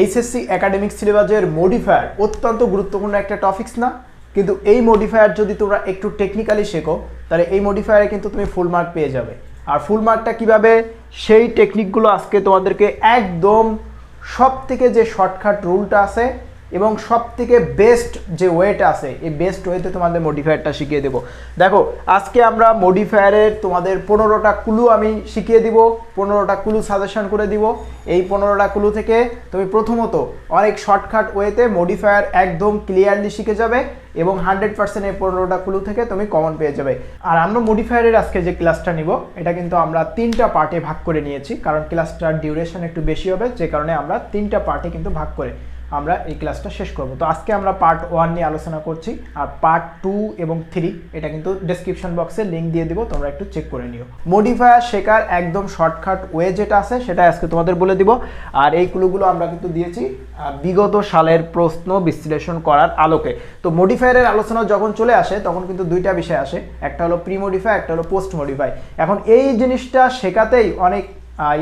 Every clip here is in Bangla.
এইচএসসি একাডেমিক সিলেবাসের মডিফায়ার অত্যন্ত গুরুত্বপূর্ণ একটা টপিক্স না? কিন্তু এই মডিফায়ার যদি তোমরা একটু টেকনিক্যালি শেখো, তাহলে এই মডিফায়ারে কিন্তু তুমি ফুল মার্ক পেয়ে যাবে। আর ফুল মার্কটা কীভাবে? সেই টেকনিকগুলো আজকে তোমাদেরকে একদম সব থেকে যে শর্টকাট রুলটা আছে এবং সব থেকে বেস্ট যে ওয়েটা আছে, এই বেস্ট ওয়েতে তোমাদের মডিফায়ারটা শিখিয়ে দেবো। দেখো, আজকে আমরা মডিফায়ারের তোমাদের পনেরোটা কুলু আমি শিখিয়ে দিব, পনেরোটা কুলু সাজেশন করে দিব। এই পনেরোটা কুলু থেকে তুমি প্রথমত অনেক শর্টকাট ওয়েতে মডিফায়ার একদম ক্লিয়ারলি শিখে যাবে এবং হান্ড্রেড পার্সেন্ট এই পনেরোটা কুলু থেকে তুমি কমন পেয়ে যাবে। আর আমরা মডিফায়ারের আজকে যে ক্লাসটা নিব, এটা কিন্তু আমরা তিনটা পার্টে ভাগ করে নিয়েছি, কারণ ক্লাসটার ডিউরেশন একটু বেশি হবে, যে কারণে আমরা তিনটা পার্টে কিন্তু ভাগ করে আমরা এই ক্লাসটা শেষ করব। তো আজকে আমরা পার্ট ওয়ান নিয়ে আলোচনা করছি আর পার্ট টু এবং থ্রি এটা কিন্তু ডেসক্রিপশন বক্সে লিঙ্ক দিয়ে দিব, তোমরা একটু চেক করে নিও। মডিফায়ার শেখার একদম শর্টকাট ওয়ে যেটা আছে, সেটা আজকে তোমাদের বলে দিব। আর এই ক্লুগুলো আমরা কিন্তু দিয়েছি বিগত সালের প্রশ্ন বিশ্লেষণ করার আলোকে। তো মডিফায়ারের আলোচনা যখন চলে আসে, তখন কিন্তু দুইটা বিষয় আসে। একটা হলো প্রি মডিফাই একটা হলো পোস্ট মডিফাই এখন এই জিনিসটা শেখাতেই অনেক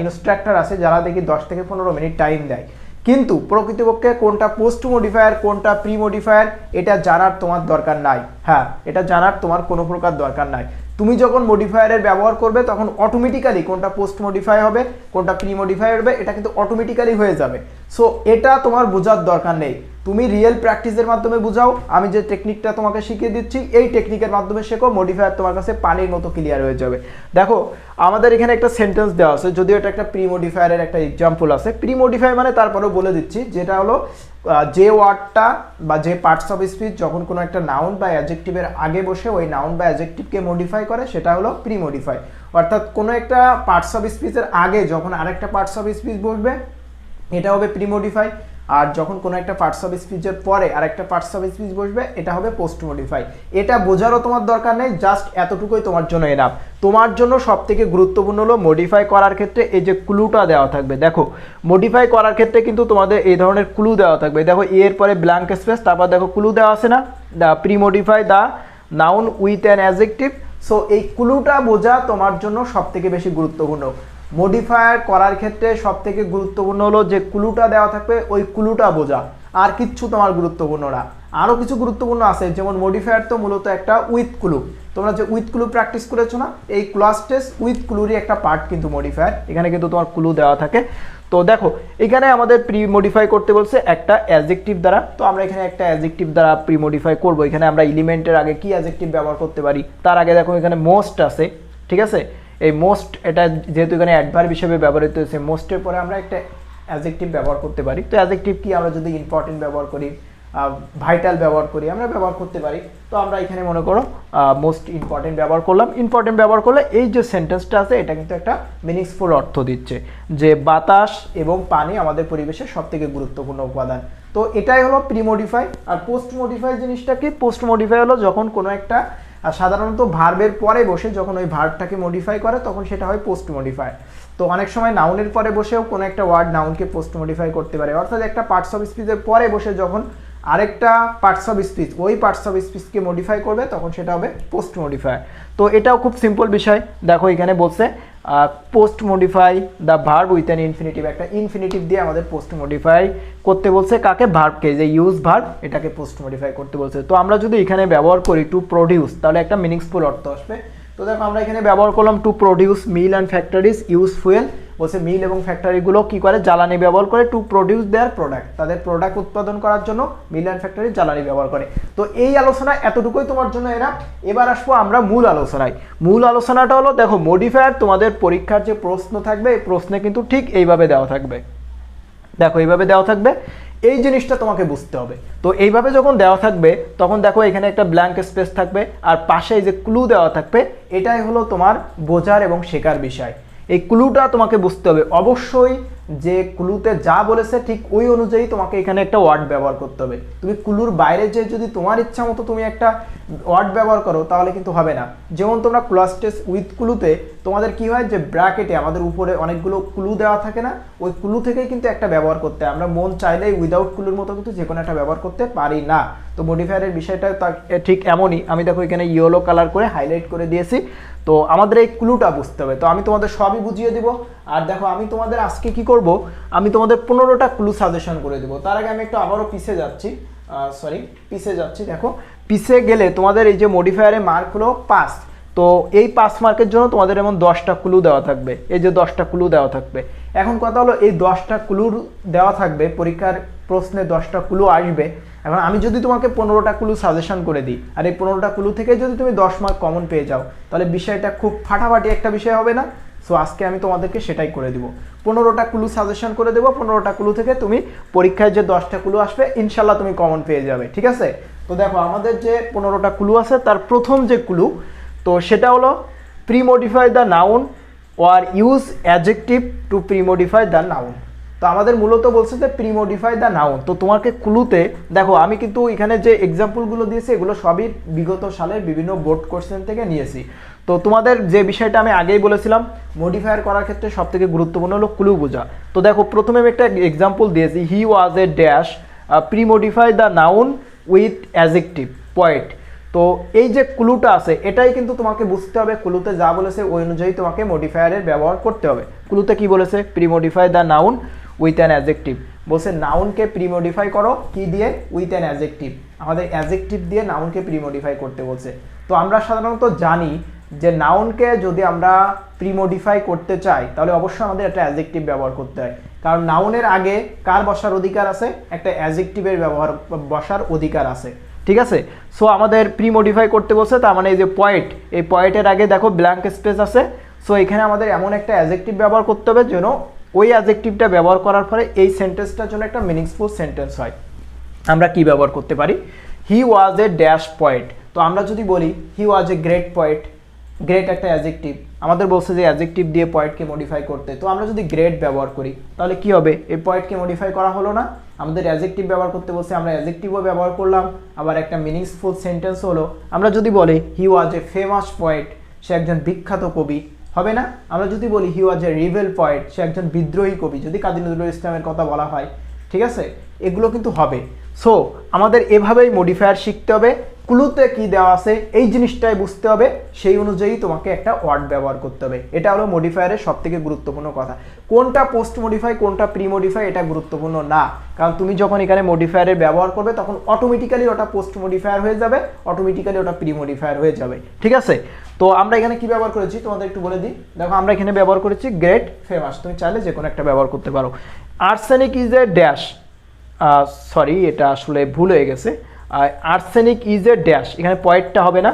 ইনস্ট্রাক্টর আছে, যারা দেখি দশ থেকে পনেরো মিনিট টাইম দেয়। কিন্তু প্রকৃতপক্ষে কোনটা পোস্ট মডিফায়ার কোনটা প্রি মডিফায়ার এটা জানার তোমার দরকার নাই। হ্যাঁ এটা জানার তোমার কোনো প্রকার দরকার নাই। তুমি যখন মডিফায়ারের ব্যবহার করবে, তখন অটোমেটিক্যালি কোনটা পোস্ট মডিফাই হবে, কোনটা প্রি মডিফাই হবে, এটা কিন্তু অটোমেটিক্যালি হয়ে যাবে। সো এটা তোমার বোঝার দরকার নেই। তুমি রিয়েল প্র্যাকটিসের মাধ্যমে বুঝাও, আমি যে টেকনিকটা তোমাকে শিখিয়ে দিচ্ছি, এই টেকনিকের মাধ্যমে শেখো মডিফায়ার তোমার কাছে পানির মতো ক্লিয়ার হয়ে যাবে। দেখো, আমাদের এখানে একটা সেন্টেন্স দেওয়া আছে, যদিও এটা একটা প্রি মডিফায়ারের একটা এক্সাম্পল আছে। প্রি মডিফাই মানে তারপরেও বলে দিচ্ছি, যেটা হলো যে ওয়ার্ডটা বা যে পার্টস অফ স্পিচ যখন কোনো একটা নাউন বা অ্যাজেক্টিভের আগে বসে ওই নাউন বা অ্যাজেক্টিভকে মডিফাই করে, সেটা হলো প্রি মডিফাই অর্থাৎ কোনো একটা পার্টস অফ স্পিচের আগে যখন আরেকটা পার্টস অফ স্পিচ বসবে, এটা হবে প্রি মডিফাই আর যখন কোনো একটা পার্টস অফ স্পিচের পরে আর একটা পার্টস অফ স্পিচ বসবে, এটা হবে পোস্ট মডিফাই এটা বোঝারও তোমার দরকার নেই জাস্ট এতটুকুই তোমার জন্য এনাফ তোমার জন্য সব থেকে গুরুত্বপূর্ণ হলো মডিফাই করার ক্ষেত্রে এই যে ক্লুটা দেওয়া থাকবে। দেখো মডিফাই করার ক্ষেত্রে কিন্তু তোমাদের এই ধরনের ক্লু দেওয়া থাকবে। দেখো এর পরে ব্ল্যাঙ্ক স্পেস তারপর দেখো ক্লু দেওয়া আছে না? The premodify the noun with an adjective so এই ক্লুটা বোঝা তোমার জন্য সব থেকে বেশি গুরুত্বপূর্ণ। মডিফায়ার করার ক্ষেত্রে সব থেকে গুরুত্বপূর্ণ হলো যে কুলুটা দেওয়া থাকবে, ওই কুলুটা বোঝা। আর কিচ্ছু তোমার গুরুত্বপূর্ণ না। আরও কিছু গুরুত্বপূর্ণ আছে, যেমন মডিফায়ার তো মূলত একটা উইথ ক্লু তোমরা যে উইথ ক্লু প্র্যাকটিস করেছ না, এই ক্লাস টেস্ট উইথ ক্লুরই একটা পার্ট কিন্তু মডিফায়ার এখানে কিন্তু তোমার ক্লু দেওয়া থাকে। তো দেখো, এখানে আমাদের প্রি মডিফাই করতে বলছে একটা অ্যাজেক্টিভ দ্বারা। তো আমরা এখানে একটা অ্যাজেক্টিভ দ্বারা প্রি মডিফাই করব। এখানে আমরা এলিমেন্টের আগে কি অ্যাজেক্টিভ ব্যবহার করতে পারি? তার আগে দেখো এখানে মোস্ট আছে, ঠিক আছে? এই মোস্ট এটা যেহেতু এখানে অ্যাডভার্ব হিসেবে ব্যবহৃত হয়েছে মোস্টের পরে আমরা একটা অ্যাজেক্টিভ ব্যবহার করতে পারি। তো অ্যাজেক্টিভ কি? আমরা যদি ইম্পর্টেন্ট ব্যবহার করি ভাইটাল ব্যবহার করি, আমরা ব্যবহার করতে পারি। তো আমরা এখানে মনে করো মোস্ট ইম্পর্টেন্ট ব্যবহার করলাম। ইম্পর্টেন্ট ব্যবহার করলে এই যে সেন্টেন্সটা আছে, এটা কিন্তু একটা মিনিংসফুল অর্থ দিচ্ছে যে বাতাস এবং পানি আমাদের পরিবেশের সব থেকে গুরুত্বপূর্ণ উপাদান। তো এটাই হলো প্রি মডিফাই আর পোস্ট মডিফাই জিনিসটা কি পোস্ট মডিফাই হলো যখন কোনো একটা আর সাধারণত ভার্বের পরে বসে যখন ওই ভার্বটাকে মডিফাই করে, তখন সেটা হয় পোস্ট মডিফাই তো অনেক সময় নাউনের পরে বসেও কোনো একটা ওয়ার্ড নাউনকে পোস্ট মডিফাই করতে পারে। অর্থাৎ একটা পার্টস অফ স্পিচের পরে বসে যখন আরেকটা পার্টস অফ স্পিচ ওই পার্টস অফ স্পিচকে মডিফাই করবে, তখন সেটা হবে পোস্ট মডিফাই তো এটাও খুব সিম্পল বিষয়। দেখো এখানে বলছে post modify the verb with an infinitive একটা ইনফিনিটিভ দিয়ে আমাদের পোস্ট মডিফাই করতে বলছে। কাকে? ভার্বকে যে ইউজ ভার্ব এটাকে পোস্ট মডিফাই করতে বলছে। তো আমরা যদি এখানে ব্যবহার করি টু প্রডিউস তাহলে একটা মিনিংসফুল অর্থ আসবে। তো দেখো আমরা এখানে ব্যবহার করলাম to produce mill and factories use fuel বলছে মিল এবং ফ্যাক্টরিগুলো কি করে? জ্বালানি ব্যবহার করে টু প্রডিউস দেয়ার প্রোডাক্ট তাদের প্রোডাক্ট উৎপাদন করার জন্য মিল অ্যান্ড ফ্যাক্টরি জ্বালানি ব্যবহার করে। তো এই আলোচনা এতটুকুই তোমার জন্য এরা। এবার আসব আমরা মূল আলোচনায়। মূল আলোচনাটা হলো, দেখো মডিফায়ার তোমাদের পরীক্ষার যে প্রশ্ন থাকবে, এই প্রশ্নে কিন্তু ঠিক এইভাবে দেওয়া থাকবে। দেখো, এইভাবে দেওয়া থাকবে। এই জিনিসটা তোমাকে বুঝতে হবে। তো এইভাবে যখন দেওয়া থাকবে, তখন দেখো এখানে একটা ব্ল্যাঙ্ক স্পেস থাকবে। আর পাশে যে ক্লু দেওয়া থাকবে, এটাই হলো তোমার বোঝার এবং শেখার বিষয়। এই ক্লুটা তোমাকে বুঝতে হবে। অবশ্যই যে ক্লুতে যা বলেছে ঠিক ওই অনুযায়ী তোমাকে এখানে একটা ওয়ার্ড ব্যবহার করতে হবে। তুমি ক্লুর বাইরে যে যদি তোমার ইচ্ছা মতো তুমি একটা ওয়ার্ড ব্যবহার করো, তাহলে কিন্তু হবে না। যেমন তোমরা ক্লাস টেস্ট উইথ ক্লুতে তোমাদের কি হয় যে ব্র্যাকেটে আমাদের উপরে অনেকগুলো ক্লু দেওয়া থাকে না, ওই ক্লু থেকেই কিন্তু একটা ব্যবহার করতে আমরা মন চাইলেই উইদাউট ক্লুর মতো কিন্তু যে কোনো একটা ব্যবহার করতে পারি না। তো মডিফায়ারের বিষয়টা ঠিক এমনই। আমি দেখো এখানে ইয়েলো কালার করে হাইলাইট করে দিয়েছি। তো আমাদের এই ক্লুটা বুঝতে হবে। তো আমি তোমাদের সবই বুঝিয়ে দিব। আর দেখো, আমি তোমাদের আজকে কি করব? আমি তোমাদের পনেরোটা ক্লু সাজেশন করে দেবো। তার আগে আমি একটু আবারও পিছে যাচ্ছি। সরি পিছে যাচ্ছি। দেখো পিছে গেলে তোমাদের এই যে মডিফায়ারে মার্ক হলো পাস তো এই পাস মার্কের জন্য তোমাদের এমন দশটা ক্লু দেওয়া থাকবে। এই যে দশটা ক্লু দেওয়া থাকবে। এখন কথা হলো, এই দশটা ক্লু দেওয়া থাকবে পরীক্ষার প্রশ্নে দশটা ক্লু আসবে। এখন আমি যদি তোমাকে পনেরোটা ক্লু সাজেশন করে দিই, আর এই পনেরোটা ক্লু থেকে যদি তুমি দশ মার্ক কমন পেয়ে যাও, তাহলে বিষয়টা খুব ফাটাফাটি একটা বিষয় হবে না? সো আজকে আমি তোমাদেরকে সেটাই করে দিব। পনেরোটা ক্লু সাজেশন করে দেবো, পনেরোটা ক্লু থেকে তুমি পরীক্ষায় যে দশটা ক্লু আসবে, ইনশাল্লাহ তুমি কমন পেয়ে যাবে, ঠিক আছে? তো দেখো, আমাদের যে পনেরোটা ক্লু আছে, তার প্রথম যে ক্লু তো সেটা হলো premodify the noun or use adjective to premodify the noun তো আমাদের মূলত বলছে যে প্রিমোডিফাই দ্য নাউন তো তোমাকে ক্লুতে দেখো, আমি কিন্তু এখানে যে এক্সাম্পলগুলো দিয়েছি, এগুলো সবই বিগত সালের বিভিন্ন বোর্ড কোশ্চেন থেকে নিয়েছি। তো তোমাদের যে বিষয়টা আমি আগেই বলেছিলাম মডিফায়ার করার ক্ষেত্রে সব থেকে গুরুত্বপূর্ণ হলো ক্লু বোঝা। তো দেখো, প্রথমে আমি একটা এক্সাম্পল দিয়েছি he was a dash premodify the noun with adjective point তো এই যে ক্লুটা আছে, এটাই কিন্তু তোমাকে বুঝতে হবে ক্লুতে যা বলেছে, ওই অনুযায়ী তোমাকে মডিফায়ারের ব্যবহার করতে হবে। ক্লুতে কি বলেছে? Premodify the noun with an adjective বলছে নাউনকে প্রিমোডিফাই করো, কি দিয়ে? উইথ অ্যান অ্যাজেক্টিভ আমাদের অ্যাজেক্টিভ দিয়ে নাউনকে প্রিমোডিফাই করতে বলছে। তো আমরা সাধারণত জানি যে নাউনকে যদি আমরা প্রিমোডিফাই করতে চাই, তাহলে অবশ্যই আমাদের একটা অ্যাজেক্টিভ ব্যবহার করতে হয়। কারণ নাউনের আগে কার বসার অধিকার আছে? একটা অ্যাজেক্টিভের ব্যবহার, বসার অধিকার আছে। ঠিক আছে? সো আমাদের প্রি মডিফাই করতে বলছে, তার মানে এই যে পয়েন্ট এই পয়েন্টের আগে দেখো ব্ল্যাঙ্ক স্পেস আছে। সো এখানে আমাদের এমন একটা অ্যাজেক্টিভ ব্যবহার করতে হবে যেন ওই অ্যাজেক্টিভটা ব্যবহার করার ফলে এই সেন্টেন্সটার জন্য একটা মিনিংসফুল সেন্টেন্স হয়। আমরা কি ব্যবহার করতে পারি? হি ওয়াজ এ ড্যাশ পয়েন্ট তো আমরা যদি বলি he was a great point great একটা অ্যাজেক্টিভ আমাদের বলছে যে অ্যাজেক্টিভ দিয়ে পয়েন্টকে মডিফাই করতে। তো আমরা যদি গ্রেট ব্যবহার করি, তাহলে কি হবে? এই পয়েন্টকে মডিফাই করা হলো না। আমাদের অ্যাজেক্টিভ ব্যবহার করতে বলছে, আমরা অ্যাজেক্টিভও ব্যবহার করলাম। আবার একটা মিনিংসফুল সেন্টেন্স হলো। আমরা যদি বলি he was a famous point সে একজন বিখ্যাত কবি। হবে না? আমরা যদি বলি he was A reveal point সে একজন বিদ্রোহী কবি, যদি কাজী নজরুল ইসলামের কথা বলা হয়, ঠিক আছে? এগুলো কিন্তু হবে। সো আমাদের এভাবেই মডিফায়ার শিখতে হবে। ক্লুতে কি দেওয়া আছে, এই জিনিসটাই বুঝতে হবে। সেই অনুযায়ী তোমাকে একটা ওয়ার্ড ব্যবহার করতে হবে। এটা হলো মডিফায়ারের সব থেকে গুরুত্বপূর্ণ কথা। কোনটা পোস্ট মডিফাই কোনটা প্রি মডিফাই এটা গুরুত্বপূর্ণ না। কারণ তুমি যখন এখানে মডিফায়ারের ব্যবহার করবে, তখন অটোমেটিক্যালি ওটা পোস্ট মডিফায়ার হয়ে যাবে অটোমেটিক্যালি ওটা প্রি মডিফায়ার হয়ে যাবে। ঠিক আছে? তো আমরা এখানে কি ব্যবহার করেছি? তোমাদের একটু বলে দিই। দেখো, আমরা এখানে ব্যবহার করেছি গ্রেট ফেমাস তুমি চাইলে যে কোনো একটা ব্যবহার করতে পারো। Arsenic is a dash. Sorry, এটা আসলে ভুল হয়ে গেছে। Arsenic is a dash. এখানে পয়েন্টটা হবে না।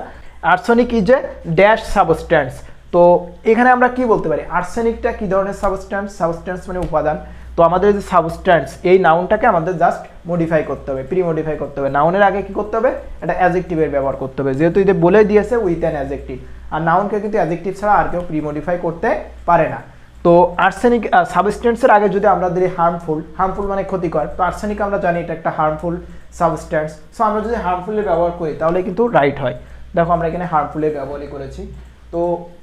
Arsenic is a dash substance. তো এখানে আমরা কি বলতে পারি? আর্সেনিকটা কি ধরনের সাবস্ট্যান্স? সাবস্ট্যান্স মানে উপাদান। তো আমাদের যে সাবস্ট্যান্স, এই নাউনটাকে আমাদের জাস্ট মডিফাই করতে হবে প্রি মডিফাই করতে হবে। নাউনের আগে কি করতে হবে? এটা অ্যাজেক্টিভের ব্যবহার করতে হবে। যেহেতু এটা বলে দিয়েছে উইথ অ্যান অ্যাজেক্টিভ আর নাউনকে কিন্তু অ্যাজেক্টিভ ছাড়া আর কেউ প্রি মডিফাই করতে পারে না। তো আর্সেনিক সাবস্টেন্সের আগে যদি আমরা দিই হার্মফুল হার্মফুল মানে ক্ষতিকর, তো আর্সেনিক আমরা জানি এটা একটা হার্মফুল সাবস্ট্যান্স সো আমরা যদি হার্মফুলের ব্যবহার করি, তাহলে কিন্তু রাইট হয়। দেখো, আমরা এখানে হার্মফুলের ব্যবহারই করেছি। তো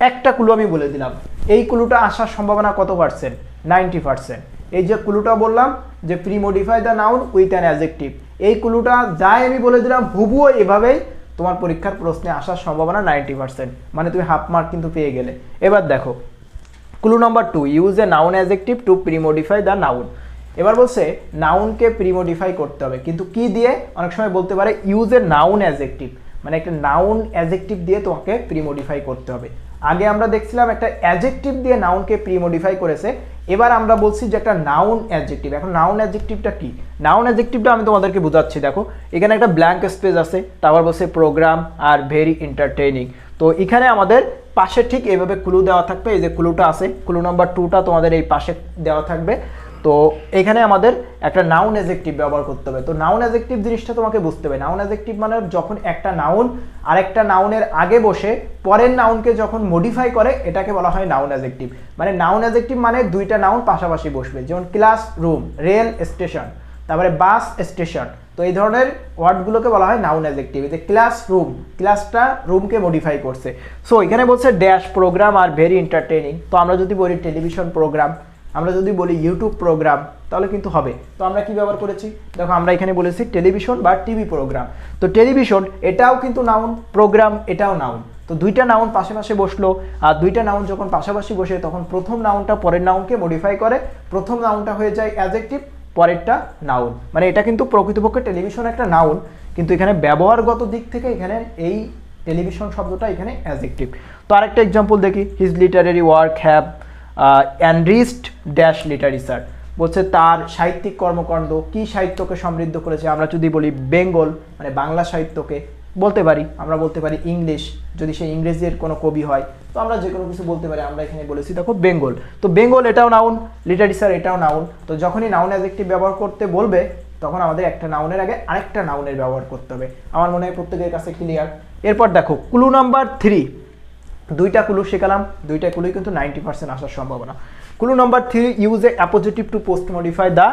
একটা কুলু আমি বলে দিলাম। এই কুলুটা আসার সম্ভাবনা কত পার্সেন্ট নাইনটি পার্সেন্ট এই যে কুলুটা বললাম, যে pre modify the noun with an adjective এই কুলুটা যাই আমি বলে দিলাম, হুবুও এভাবেই তোমার পরীক্ষার প্রশ্নে আসার সম্ভাবনা নাইনটি পার্সেন্ট। মানে তুমি হাফ মার্ক কিন্তু পেয়ে গেলে। এবার দেখো clue number two use a noun adjective to premodify the noun এবার বলছে নাউনকে প্রিমোডিফাই করতে হবে। কিন্তু কি দিয়ে? অনেক সময় বলতে পারে ইউজ এ নাউন অ্যাজেক্টিভ মানে একটা নাউন অ্যাজেক্টিভ দিয়ে তোমাকে প্রিমোডিফাই করতে হবে। আগে আমরা দেখছিলাম একটা অ্যাজেক্টিভ দিয়ে নাউনকে প্রিমোডিফাই করেছে, এবার আমরা বলছি যে একটা নাউন অ্যাজেক্টিভ এখন নাউন অ্যাজেক্টিভটা কি? নাউন অ্যাজেক্টিভটা আমি তোমাদেরকে বোঝাচ্ছি, দেখো, এখানে একটা ব্ল্যাঙ্ক স্পেস আছে, তারপর বলছে প্রোগ্রাম আর ভেরি এন্টারটেইনিং তো এখানে আমাদের পাশে ঠিক এইভাবে ক্লু দেওয়া থাকবে, এই যে ক্লুটা আছে ক্লু নাম্বার টুটা তোমাদের এই পাশে দেওয়া থাকবে। তো এখানে আমাদের একটা নাউন এজেক্টিভ ব্যবহার করতে হবে। তো নাউন এজেক্টিভ জিনিসটা তোমাকে বুঝতে হবে। নাউন এজেক্টিভ মানে যখন একটা নাউন আরেকটা নাউনের আগে বসে, পরের নাউনকে যখন মডিফাই করে, এটাকে বলা হয় নাউন এজেক্টিভ মানে নাউন এজেক্টিভ মানে দুইটা নাউন পাশাপাশি বসবে। যেমন ক্লাস রুম রেল স্টেশন তারপরে বাস স্টেশন তো এই ধরনের ওয়ার্ডগুলোকে বলা হয় নাউন অ্যাজেক্টিভ যে ক্লাস রুম ক্লাসটা রুমকে মডিফাই করছে। সো এখানে বলছে dash program are very entertaining তো আমরা যদি বলি টেলিভিশন প্রোগ্রাম আমরা যদি বলি ইউটিউব প্রোগ্রাম তাহলে কিন্তু হবে। তো আমরা কি ব্যবহার করেছি? দেখো, আমরা এখানে বলেছি টেলিভিশন বা টিভি প্রোগ্রাম তো টেলিভিশন এটাও কিন্তু নাউন প্রোগ্রাম এটাও নাউন তো দুইটা নাউন পাশে পাশে বসল, আর দুইটা নাউন যখন পাশাপাশি বসে, তখন প্রথম নাউনটা পরের নাউনকে মডিফাই করে, প্রথম নাউনটা হয়ে যায় অ্যাজেক্টিভ পরেরটা নাউন মানে এটা কিন্তু প্রকৃতপক্ষে টেলিভিশন একটা নাউন কিন্তু এখানে ব্যবহারগত দিক থেকে এখানে এই টেলিভিশন শব্দটা এখানে অ্যাজেক্টিভ তো আরেকটা এক্সাম্পল দেখি his literary work have enriched dash literature বলছে তার সাহিত্যিক কর্মকাণ্ড, কি সাহিত্যকে সমৃদ্ধ করেছে, আমরা যদি বলি বেঙ্গল মানে বাংলা সাহিত্যকে, বলতে পারি, আমরা বলতে পারি ইংলিশ, যদি সে ইংরেজির কোনো কবি হয়, তো আমরা যে কোনো কিছু বলতে পারি, আমরা এখানে বলেছি, দেখো বেঙ্গল। তো বেঙ্গল এটাও নাউন লিটারেচার এটাও নাউন তো যখনই নাউন অ্যাজেক্টিভ ব্যবহার করতে বলবে, তখন আমাদের একটা নাউনের আগে আরেকটা নাউনের ব্যবহার করতে হবে। আমার মনে হয় প্রত্যেকের কাছে ক্লিয়ার এরপর দেখো ক্লু নাম্বার থ্রি দুইটা কুলু শেখালাম, দুইটা কুলুই কিন্তু নাইনটি পার্সেন্ট আসার সম্ভাবনা। Clue number three use a appositive to post modify the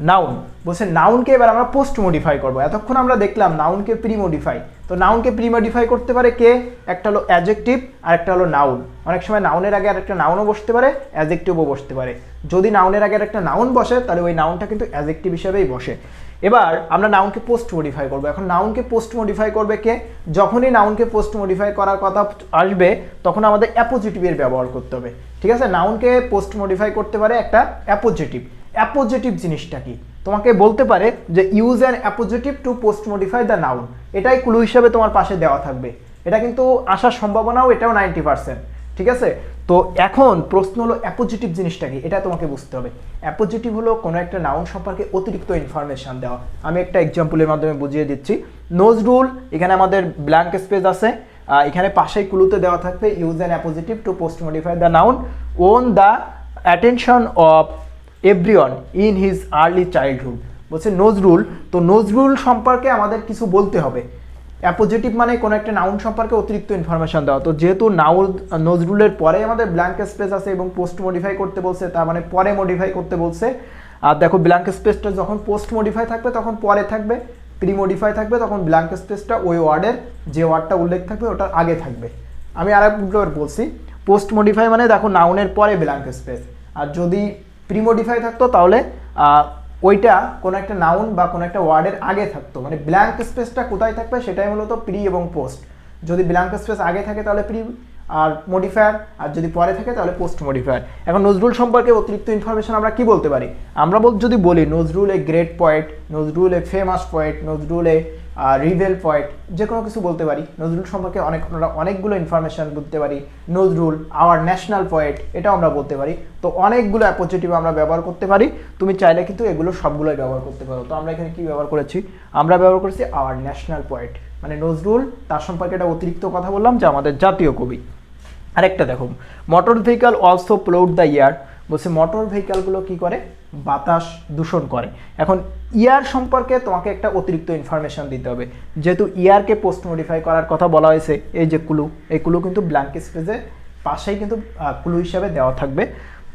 noun বলছে নাউনকে এবার আমরা পোস্ট মডিফাই করব। এতক্ষণ আমরা দেখলাম নাউনকে প্রি মডিফাই তো নাউনকে প্রি মডিফাই করতে পারে কে? একটা হলো অ্যাজেক্টিভ আর একটা হলো নাউন অনেক সময় নাউনের আগে আর একটা নাউনও বসতে পারে অ্যাজেক্টিভও বসতে পারে। যদি নাউনের আগে আর একটা নাউন বসে, তাহলে ওই নাউনটা কিন্তু অ্যাজেক্টিভ হিসেবেই বসে। এবার আমরা নাউনকে পোস্ট মডিফাই করব। এখন নাউনকে পোস্ট মডিফাই করবে কে? যখনই নাউনকে পোস্ট মডিফাই করার কথা আসবে, তখন আমাদের অ্যাপোজিটিভের ব্যবহার করতে হবে। ঠিক আছে? নাউনকে পোস্ট মডিফাই করতে পারে একটা অ্যাপোজিটিভ অ্যাপোজিটিভ জিনিসটা কি? তোমাকে বলতে পারে যে use an appositive to post modify the noun এটাই ক্লু হিসাবে তোমার পাশে দেওয়া থাকবে। এটা কিন্তু আসার সম্ভাবনাও এটাও নাইনটি পার্সেন্ট ঠিক আছে? তো এখন প্রশ্ন হলো অ্যাপোজিটিভ জিনিসটা কি? এটা তোমাকে বুঝতে হবে। অ্যাপোজিটিভ হলো কোনো একটা নাউন সম্পর্কে অতিরিক্ত ইনফরমেশন দেওয়া। আমি একটা এক্সাম্পলের মাধ্যমে বুঝিয়ে দিচ্ছি। নোজ রুল এখানে আমাদের ব্ল্যাঙ্ক স্পেস আছে। এখানে পাশেই কুলুতে দেওয়া থাকবে use an appositive to post modify the noun on the attention of everyone in his early childhood বলছে নজরুল তো নজরুল সম্পর্কে আমাদের কিছু বলতে হবে। অ্যাপোজিটিভ মানে কোনো একটা নাউন সম্পর্কে অতিরিক্ত ইনফরমেশন দেওয়া। তো যেহেতু নাউন নজরুলের পরে আমাদের ব্ল্যাঙ্ক স্পেস আছে এবং পোস্ট মডিফাই করতে বলছে, তার মানে পরে মডিফাই করতে বলছে। আর দেখো ব্ল্যাঙ্ক স্পেসটা যখন পোস্ট মডিফাই থাকবে, তখন পরে থাকবে প্রি মডিফাই থাকবে, তখন ব্ল্যাঙ্ক স্পেসটা ওই ওয়ার্ডের যে ওয়ার্ডটা উল্লেখ থাকবে, ওটার আগে থাকবে। আমি আর একবার বলছি পোস্ট মডিফাই মানে দেখো নাউনের পরে ব্ল্যাঙ্ক স্পেস আর যদি প্রি মডিফাই থাকতো তাহলে ওইটা কোনো একটা নাউন বা কোনো একটা ওয়ার্ডের আগে থাকতো। মানে ব্ল্যাঙ্ক স্পেসটা কোথায় থাকবে সেটাই মূলত প্রি এবং পোস্ট যদি ব্ল্যাঙ্ক স্পেস আগে থাকে তাহলে প্রি আর মডিফায়ার আর যদি পরে থাকে তাহলে পোস্ট মডিফায়ার এখন নজরুল সম্পর্কে অতিরিক্ত ইনফরমেশন আমরা কি বলতে পারি? আমরা যদি বলি, Nazrul a great poet Nazrul a famous poet Nazrul a reveal poet যে কোনো কিছু বলতে পারি। নজরুল সম্পর্কে অনেক অনেকগুলো ইনফরমেশন বলতে পারি। নজরুল আওয়ার ন্যাশনাল পয়েট এটাও আমরা বলতে পারি। তো অনেকগুলো অ্যাপোজিটিভ আমরা ব্যবহার করতে পারি। তুমি চাইলে কিন্তু এগুলো সবগুলোই ব্যবহার করতে পারো। তো আমরা এখানে কি ব্যবহার করেছি? আমরা ব্যবহার করেছি আওয়ার ন্যাশনাল পয়েট মানে নজরুল, তার সম্পর্কে একটা অতিরিক্ত কথা বললাম, যে আমাদের জাতীয় কবি। আরেকটা দেখো motor vehicle also pollute the air বলছে মোটর ভেহিকালগুলো কি করে? বাতাস দূষণ করে। এখন ইয়ার সম্পর্কে তোমাকে একটা অতিরিক্ত ইনফরমেশন দিতে হবে। যেহেতু ইয়ারকে পোস্ট মডিফাই করার কথা বলা হয়েছে, এই যে কুলু এই কুলু কিন্তু ব্ল্যাঙ্ক স্পেসের পাশেই কিন্তু কুলু হিসাবে দেওয়া থাকবে।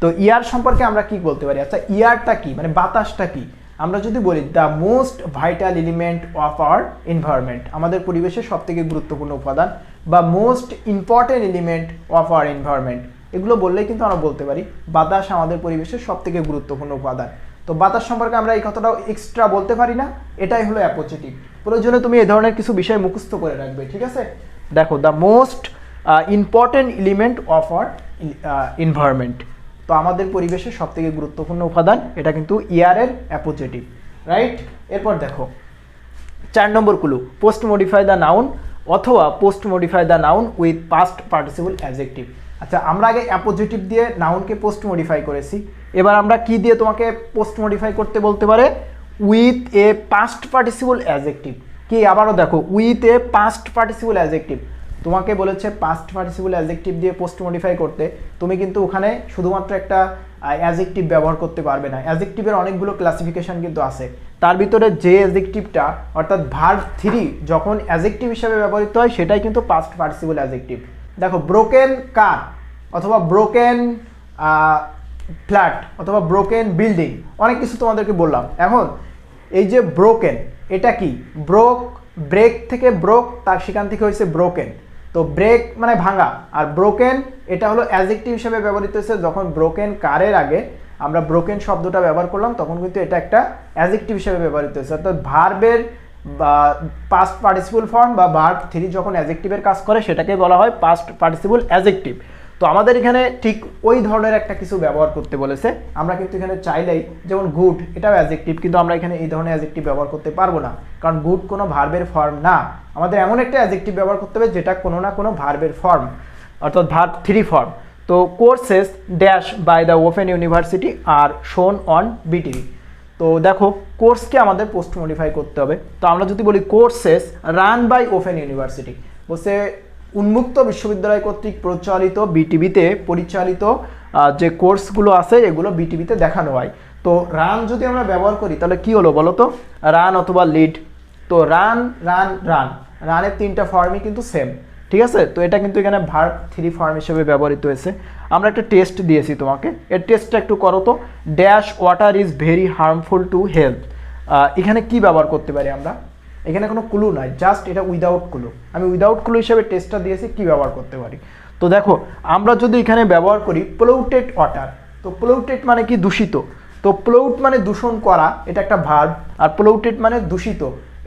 তো ইয়ার সম্পর্কে আমরা কি বলতে পারি? আচ্ছা ইয়ারটা কি? মানে বাতাসটা কি? আমরা যদি বলি the most vital element of our environment আমাদের পরিবেশের সব থেকে গুরুত্বপূর্ণ উপাদান। বা most important element of our environment এগুলো বললেই কিন্তু আমরা বলতে পারি, বাতাস আমাদের পরিবেশের সব থেকে গুরুত্বপূর্ণ উপাদান। তো বাতাস সম্পর্কে আমরা এই কথাটাও এক্সট্রা বলতে পারি না, এটাই হলো অ্যাপোজিটিভ প্রয়োজনে তুমি এই ধরনের কিছু বিষয় মুখস্থ করে রাখবে, ঠিক আছে? দেখো the most important element of our environment তো আমাদের পরিবেশের সব থেকে গুরুত্বপূর্ণ উপাদান, এটা কিন্তু ইয়ারের অ্যাপোজিটিভ রাইট এরপর দেখো, চার নম্বর clue post modify the noun অথবা post modify the noun with past participle adjective আচ্ছা আমরা আগে অ্যাপোজিটিভ দিয়ে নাউনকে পোস্ট মডিফাই করেছি। এবার আমরা কি দিয়ে তোমাকে পোস্ট মডিফাই করতে বলতে পারে? With a past participle adjective কি, আবারও দেখো with a past participle adjective তোমাকে বলেছে পাস্ট পার্টিসিপল অ্যাজেক্টিভ দিয়ে পোস্ট মডিফাই করতে। তুমি কিন্তু ওখানে শুধুমাত্র একটা অ্যাজেক্টিভ ব্যবহার করতে পারবে না। অ্যাজেক্টিভের অনেকগুলো ক্লাসিফিকেশন কিন্তু আছে। তার ভিতরে যে অ্যাজেক্টিভটা অর্থাৎ ভার্ব থ্রি যখন অ্যাজেক্টিভ হিসাবে ব্যবহৃত হয়, সেটাই কিন্তু পাস্ট পার্টিসিপল অ্যাজেক্টিভ দেখো ব্রোকেন কার অথবা ব্রোকেন ফ্ল্যাট অথবা ব্রোকেন বিল্ডিং অনেক কিছু তোমাদেরকে বললাম। এখন, এই যে ব্রোকেন এটা কি? ব্রোক ব্রেক থেকে ব্রোক তার সেখান থেকে হয়েছে ব্রোকেন তো ব্রেক মানে ভাঙা, আর ব্রোকেন এটা হলো অ্যাজেক্টিভ হিসেবে ব্যবহৃত হয়েছে। যখন ব্রোকেন কারের আগে আমরা ব্রোকেন শব্দটা ব্যবহার করলাম, তখন কিন্তু এটা একটা অ্যাজেক্টিভ হিসেবে ব্যবহৃত হয়েছে। অর্থাৎ ভার্বের বা পাস্ট পার্টিসিপল ফর্ম বা ভার্ব থ্রি যখন অ্যাজেক্টিভের কাজ করে, সেটাকে বলা হয় পাস্ট পার্টিসিপল অ্যাজেক্টিভ তো আমাদের এখানে ঠিক ওই ধরনের একটা কিছু ব্যবহার করতে বলেছে। আমরা কিন্তু এখানে চাইলেই, যেমন গুড এটাও অ্যাজেক্টিভ কিন্তু আমরা এখানে এই ধরনের অ্যাজেক্টিভ ব্যবহার করতে পারব না। কারণ গুড কোনো ভার্বের ফর্ম না। আমাদের এমন একটা অ্যাজেক্টিভ ব্যবহার করতে হবে, যেটা কোনো না কোনো ভার্বের ফর্ম অর্থাৎ ভার্ব থ্রি ফর্ম তো courses dash by the Open University are shown on BTV তো দেখো কোর্সকে আমাদের পোস্ট মডিফাই করতে হবে। তো আমরা যদি বলি courses run by Open University বলছে উন্মুক্ত বিশ্ববিদ্যালয় কর্তৃক প্রচলিত বিটিভিতে পরিচালিত যে কোর্সগুলো আছে, এগুলো বিটিভিতে দেখানো হয়। তো রান যদি আমরা ব্যবহার করি, তাহলে কি হলো বলো তো? রান অথবা লিড তো রান রান রান রানের তিনটা ফর্মই কিন্তু সেম ঠিক আছে? তো এটা কিন্তু এখানে ভার্ব থ্রি ফর্ম হিসেবে ব্যবহৃত হয়েছে। আমরা একটা টেস্ট দিয়েছি তোমাকে। এর টেস্টটা একটু করো তো। Dash water is very harmful to health এখানে কি ব্যবহার করতে পারি আমরা? এখানে কোনো ক্লু নাই। জাস্ট এটা উইদাউট ক্লু আমি উইদাউট ক্লু হিসেবে টেস্টটা দিয়েছি, কি ব্যবহার করতে পারি? তো দেখো, আমরা যদি এখানে ব্যবহার করি প্লোটেড ওয়াটার তো প্লোটেড মানে কি দূষিত? তো প্লোট মানে দূষণ করা, এটা একটা ভার্ব আর প্লোটেড মানে দূষিত।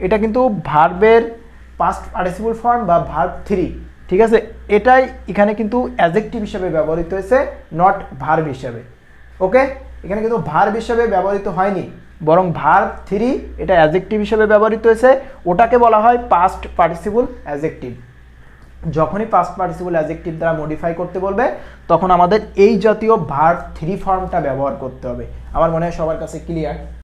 এটা কিন্তু ভার্বের পাস্ট পার্টিসিপল ফর্ম বা ভার্ব থ্রি ঠিক আছে? এটাই এখানে কিন্তু অ্যাজেক্টিভ হিসেবে ব্যবহৃত হয়েছে নট ভার্ব হিসেবে। ওকে? এখানে কিন্তু ভার্ব হিসেবে ব্যবহৃত হয়নি। বরং ভার্ব থ্রি এটা অ্যাজেক্টিভ হিসেবে ব্যবহৃত হয়েছে। ওটাকে বলা হয় পাস্ট পার্টিসিপল অ্যাজেক্টিভ যখনই পাস্ট পার্টিসিপল অ্যাজেক্টিভ দ্বারা মডিফাই করতে বলবে, তখন আমাদের এই জাতীয় ভার্ব থ্রি ফর্মটা ব্যবহার করতে হবে। আমার মনে হয় সবার কাছে ক্লিয়ার